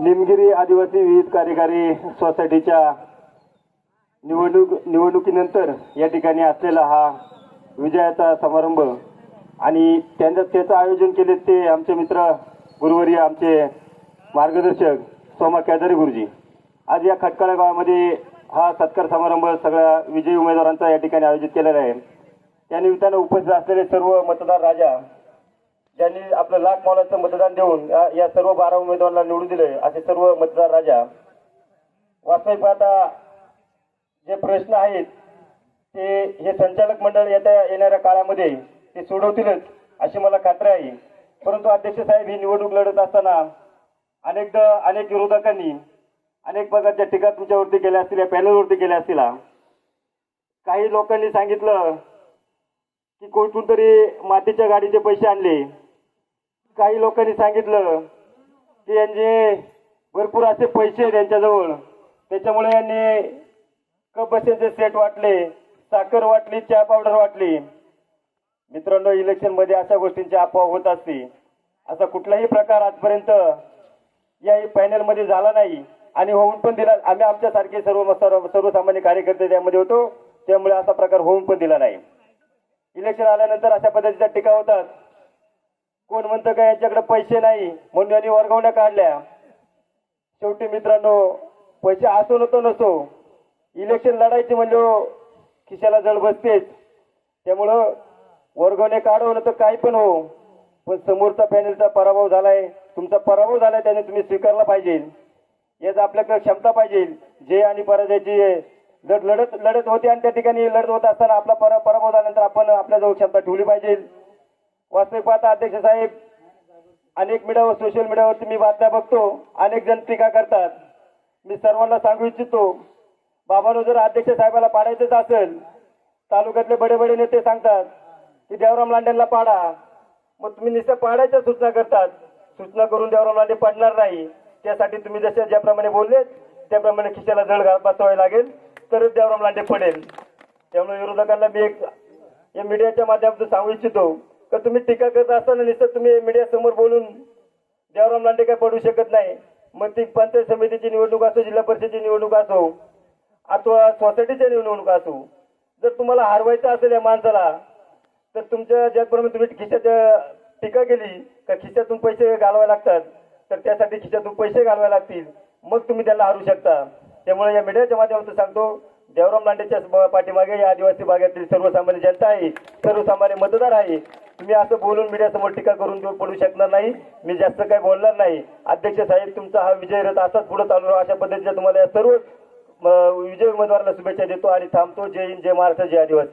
निमगिरी आदिवासी विविध कार्यकारी सोसायटीच्या निवडणूक निवडणुकीनंतर या ठिकाणी असलेला हा विजयाचा समारंभ आणि त्यांचं त्याचं आयोजन केले ते आमचे मित्र गुरुवर्य आमचे मार्गदर्शक सोमा केदारी गुरुजी. आज या खटकाळा गावामध्ये हा सत्कार समारंभ सगळ्या विजयी उमेदवारांचा या ठिकाणी आयोजित केलेला आहे. त्यानिमित्तानं उपस्थित असलेले सर्व मतदार राजा त्यांनी आपलं लाख मोलाचं मतदान देऊन या- या सर्व बारा उमेदवारांना निवडून दिले असे सर्व मतदार राजा. वास्तविक पाहता जे प्रश्न आहेत ते हे संचालक मंडळ येत्या येणाऱ्या काळामध्ये ते सोडवतीलच अशी मला खात्री आहे. परंतु अध्यक्ष साहेब ही निवडणूक लढत असताना अनेकदा अनेक विरोधकांनी अनेक प्रकारच्या टीका तुमच्यावरती केल्या असतील या पॅनलवरती केल्या असतील. काही लोकांनी सांगितलं की कोठून तरी मातीच्या गाडीचे पैसे आणले. काही लोकांनी सांगितलं की यांचे भरपूर असे पैसे आहेत यांच्याजवळ त्याच्यामुळे यांनी कप बसेचे सेट वाटले साखर वाटली चहा पावडर वाटली. मित्रांनो इलेक्शनमध्ये अशा गोष्टींची अफवा होत असते. असा कुठलाही प्रकार आजपर्यंत या पॅनलमध्ये झाला नाही. आणि होऊन पण दिला आम्ही आमच्यासारखे सर्व सर्व- सर्वसामान्य कार्यकर्ते त्यामध्ये होतो. त्यामुळे असा प्रकार होऊन पण दिला नाही. इलेक्शन आल्यानंतर अशा पद्धतीचा टीका होतात. कोण म्हणतं का यांच्याकडे पैसे नाही? म्हणून यांनी वर्गवण्या काढल्या. शेवटी मित्रांनो पैसे असो नसो नसो. इलेक्शन लढायचे म्हणजे खिशाला जड बसतेच. त्यामुळं वर्गवणे काढवलं तर काही पण हो. पण समोरचा पॅनलचा पराभव झालाय. तुमचा पराभव झालाय त्याने तुम्ही स्वीकारला पाहिजे. याच आपल्याकडे क्षमता पाहिजे. जे आणि पराजयाची लढ लढत लढत होते आणि त्या ठिकाणी लढत होत असताना आपला परा पराभव झाल्यानंतर आपण आपल्याजवळ क्षमता ठेवली पाहिजे. वास्तविक पाहता अध्यक्ष साहेब अनेक मीडियावर सोशल मीडियावरती मी बातम्या बघतो अनेक जण टीका करतात. मी सर्वांना सांगू इच्छितो बाबांनो जर अध्यक्ष साहेबाला पाडायचंच असेल तालुक्यातले बडे बडे नेते सांगतात की देवराम लांडेंना पाडा. मग तुम्ही निश्चित पाडायच्या सूचना करतात. सूचना करून देवराम लांडे पडणार नाही. त्यासाठी तुम्ही जसे ज्याप्रमाणे बोलले त्याप्रमाणे खिशाला जळ घाल बसवावे लागेल तरच देवराम लांडे पडेल. त्यामुळे विरोधकांना मी एक या मीडियाच्या माध्यमातून सांगू इच्छितो का तुम्ही टीका करत असताना नुसतं तुम्ही मीडिया समोर बोलून देवराम लांडे काय पडू शकत नाही? मग ती पंचायत समितीची निवडणूक असो जिल्हा परिषदेची निवडणूक असो अथवा सोसायटीच्या निवडणूक असो जर तुम्हाला हरवायचं असेल या माणसाला तर तुमच्या ज्याप्रमाणे तुम्ही खिशाच्या टीका केली का खिशातून पैसे घालवावे लागतात तर त्यासाठी खिशातून पैसे घालवावे लागतील मग तुम्ही त्याला हरू शकता. त्यामुळे या मीडियाच्या माध्यमातून सांगतो जयराम लांडेच्या पाठीमागे या आदिवासी भागातील सर्वसामान्य जनता आहे सर्वसामान्य मतदार आहे. तुम्ही असं बोलून मीडियासमोर टीका करून पडू शकणार नाही. मी जास्त काही बोलणार नाही. अध्यक्ष साहेब तुमचा हा विजय रथ असाच पुढे चालू राहा. अशा पद्धतीच्या तुम्हाला या सर्व विजय उमेदवाराला शुभेच्छा देतो आणि थांबतो. जय हिंद जय महाराष्ट्र जय आदिवासी.